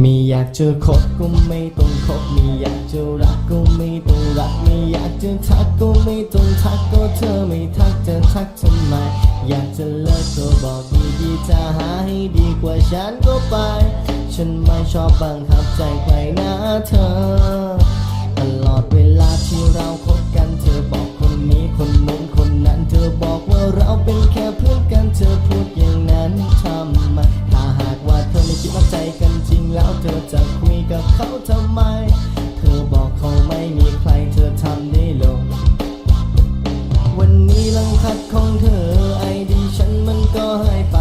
ไม่อยากจะคบก็ไม่ต้องคบไม่อยากจะรักก็ไม่ต้องรักไม่อยากจะทักก็ไม่ต้องทักก็เธอไม่ทักจะทักทำไม อยากจะเลิกก็บอกดีๆจะหาให้ดีกว่าฉันก็ไป ฉันไม่ชอบบังคับใจใครนะเธอ เขาทำไม เธอบอกเขาไม่มีใครเธอทำได้ลง วันนี้ลังคัดของเธอไอดีฉันมันก็หายไป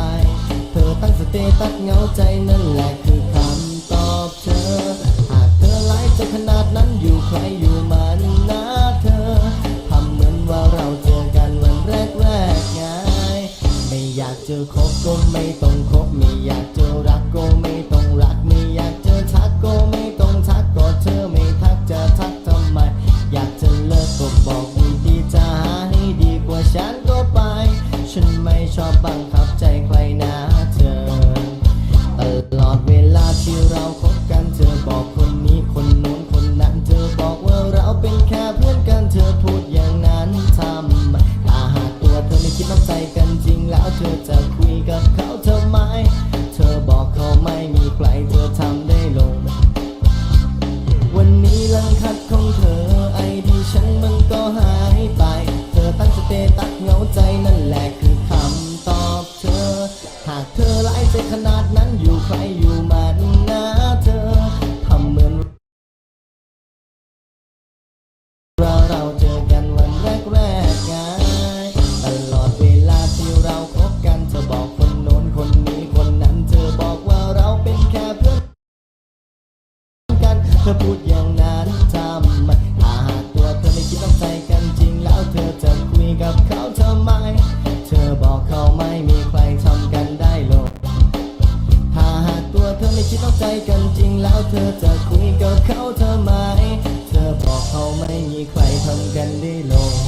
เธอตั้งสเตตัสเหงาใจนั่นแหละคือคำตอบเธอ หากเธอไลฟ์จะขนาดนั้นอยู่ใครอยู่มันนะเธอทำเหมือนว่าเราเจอกันวันแรกแรกไงไม่อยากเจอคบก็ไม่ต้องคบไม่อยาก ฉันก็ไป ฉันไม่ชอบบังคับใจใครนะเธอ ตลอดเวลาที่เราคบกันเธอบอกคนนี้คนนู้นคนนั้น เธอบอกว่าเราเป็นแค่เพื่อนกันเธอพูดอย่างนั้นทำถ้าหากตัวเธอไม่คิดน้ำใจกันจริงแล้วเธอจะคุยกับเขาทำไม เธอบอกเขาไม่มีใครเธอทำได้ลง วันนี้ลังคัดของเธอไอดีฉันมันก็หายไป แหละคือคำตอบเธอ หากเธอไล่ใจขนาดนั้นอยู่ใครอยู่มันนะเธอทำเหมือนเราเราเจอกันวันแรกแรกๆไงตลอดเวลาที่เราคบกันเธอบอกคนโน้นคนนี้คนนั้น เธอบอกว่าเราเป็นแค่เพื่อนกันเธอพูดอย่างนั้นทำไมหากตัวเธอไม่คิดต้องใจ ไม่คิดนองใจกันจริงแล้วเธอจะคุยกับเขาเธอไหม เธอบอกเขาไม่มีใครทำกันได้ลง